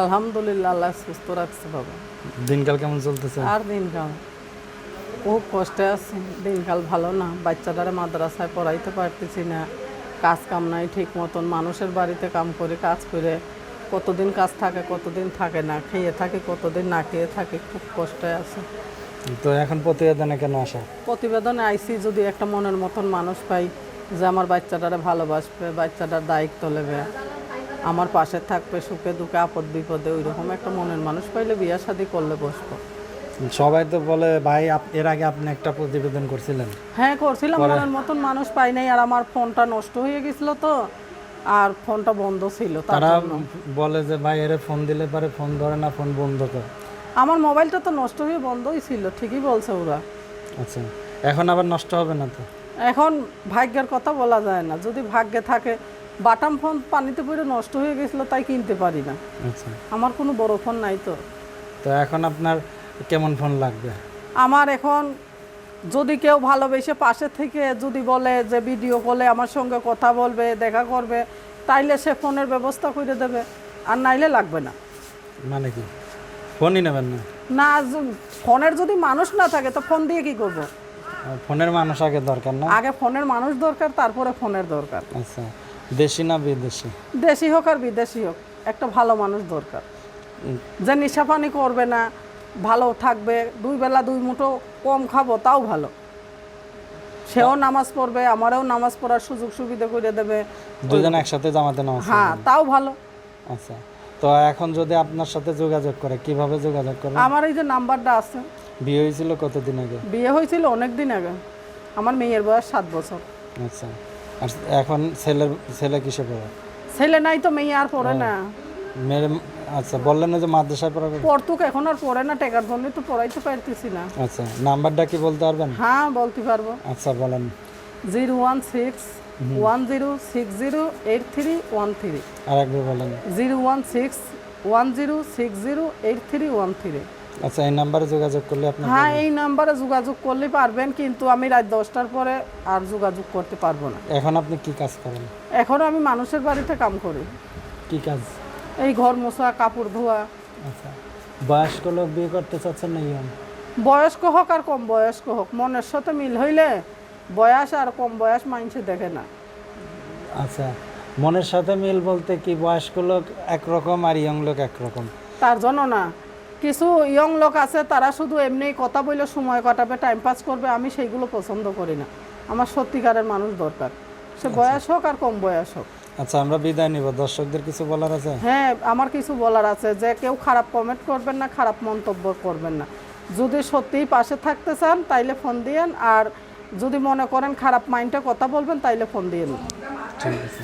আলহামদুলিল্লাহ আল্লাহ সুস্থ রাখছে বাবা। দিনকাল কেমন চলতেছে? আর দিনকাল? খুব কষ্টে আছে। দিনকাল ভালো না। বাচ্চাটারে মাদ্রাসায় পড়াইতে পারতেছি না। কাজ কাম নাই ঠিক মতন। মানুষের বাড়িতে কাম করে কাজ করে কতদিন কাজ থাকে কতদিন থাকে না খেয়ে থাকে কতদিন না খেয়ে থাকে খুব কষ্টে আছে। তো এখন প্রতিবেদনে কেন আসা? প্রতিবেদনে আইসি যদি একটা মনের মতন মানুষ পাই যে আমার বাচ্চাটারে ভালোবাসবে বাচ্চাটার দায়িত্ব নেবে। আমার পাশে থাকবে সুখে দুঃখে আপদ বিপদে ওই রকম একটা মনের মানুষ পাইলে বিয়া শাদি করলে বসবো। সবাই তো বলে ভাই এর আগে আপনি একটা প্রতিবেদন করছিলেন। হ্যাঁ করছিলাম মনের মতন মানুষ পাই নাই আর আমার ফোনটা নষ্ট হয়ে গেছিল তো আর ফোনটা বন্ধ ছিল তারা বলে যে ভাই এরে ফোন দিলে পারে ফোন ধরে না ফোন বন্ধ কর। আমার মোবাইলটা তো নষ্ট হয়ে বন্ধই ছিল ঠিকই বলছে ওরা। আচ্ছা এখন আবার নষ্ট হবে না তো? এখন ভাগ্যের কথা বলা যায় না। যদি ভাগ্যে থাকে বাটাম ফোন পানিতে পড়ে নষ্ট হয়ে গেছিল তাই কিনতে পারি না। আচ্ছা। আমার কোনো বড় ফোন নাই তো। তো এখন আপনার কেমন ফোন লাগবে? আমার এখন যদি কেউ ভালোবেসে পাশে থেকে যদি বলে যে ভিডিও কলে আমার সঙ্গে কথা বলবে দেখা করবে তাইলে সে ফোনের ব্যবস্থা করে দেবে আর নাইলে লাগবে না। মানে কি? ফোনই নেবেন না? না ফোনের যদি মানুষ না থাকে তো ফোন দিয়ে কি করব? ফোনের মানুষ আগে দরকার না? আগে ফোনের মানুষ দরকার তারপরে ফোনের দরকার। আচ্ছা। দেশি না বিদেশি? দেশি হোক আর বিদেশি হোক একটা ভালো মানুষ দরকার। যে নিশাপানি করবে না ভালো থাকবে দুই বেলা দুই মুঠো কম খাব তাও ভালো। সেও নামাজ পড়বে আমারও নামাজ পড়ার সুযোগ সুবিধা করে দেবে। দুজন একসাথে জামাতে নামাজ হ্যাঁ তাও ভালো। আচ্ছা তো এখন যদি আপনার সাথে যোগাযোগ করে কীভাবে যোগাযোগ করে আমার এই যে নাম্বারটা আছে। বিয়ে হয়েছিল কতদিন আগে? বিয়ে হয়েছিল অনেক দিন আগে। আমার মেয়ের বয়স সাত বছর। আচ্ছা। আর এখন ছেলের ছেলে কিসে পড়ে? ছেলে নাই তো মেয়ে আর পড়ে না। মেয়ের আচ্ছা বললেন না যে মাদ্রাসায় পড়াবে? পড়তুক এখন আর পড়ে না টেকার জন্য তো পড়াইতে পারতেছি না। আচ্ছা নাম্বারটা কি বলতে পারবেন? হ্যাঁ বলতে পারব। আচ্ছা বলেন। Zero one six one zero six zero eight three one three. আর একবার বলেন। Zero one six one zero six zero eight three one three. আচ্ছা এই নাম্বারে যোগাযোগ করলে আপনি হ্যাঁ এই নাম্বারে যোগাযোগ করলে পারবেন কিন্তু আমি রাত দশটার পরে আর যোগাযোগ করতে পারব না। এখন আপনি কি কাজ করেন? এখনও আমি মানুষের বাড়িতে কাম করি। কি কাজ? এই ঘর মোছা কাপড় ধোয়া। আচ্ছা বয়স্ক লোক বিয়ে করতে চাচ্ছেন না ইয়ং? বয়স্ক হোক আর কম বয়স্ক হোক মনের সাথে মিল হইলে বয়স আর কম বয়স মানুষে দেখে না। আচ্ছা মনের সাথে মিল বলতে কি বয়স্ক লোক একরকম আর ইয়ং লোক একরকম? তার জন্য না কিছু ইয়ং লোক আছে তারা শুধু এমনি কথা বলে সময় কাটাবে টাইম পাস করবে আমি সেইগুলো পছন্দ করি না। আমার সত্যিকারের মানুষ দরকার। সে বয়স হোক আর কম বয়স হোক। আচ্ছা আমরা বিদায় নিব। দর্শকদের কিছু বলার আছে? হ্যাঁ আমার কিছু বলার আছে যে কেউ খারাপ কমেন্ট করবেন না খারাপ মন্তব্য করবেন না। যদি সত্যিই পাশে থাকতে চান তাইলে ফোন দিয়েন। আর যদি মনে করেন খারাপ মাইন্ডে কথা বলবেন তাইলে ফোন দিয়েন। ঠিক আছে।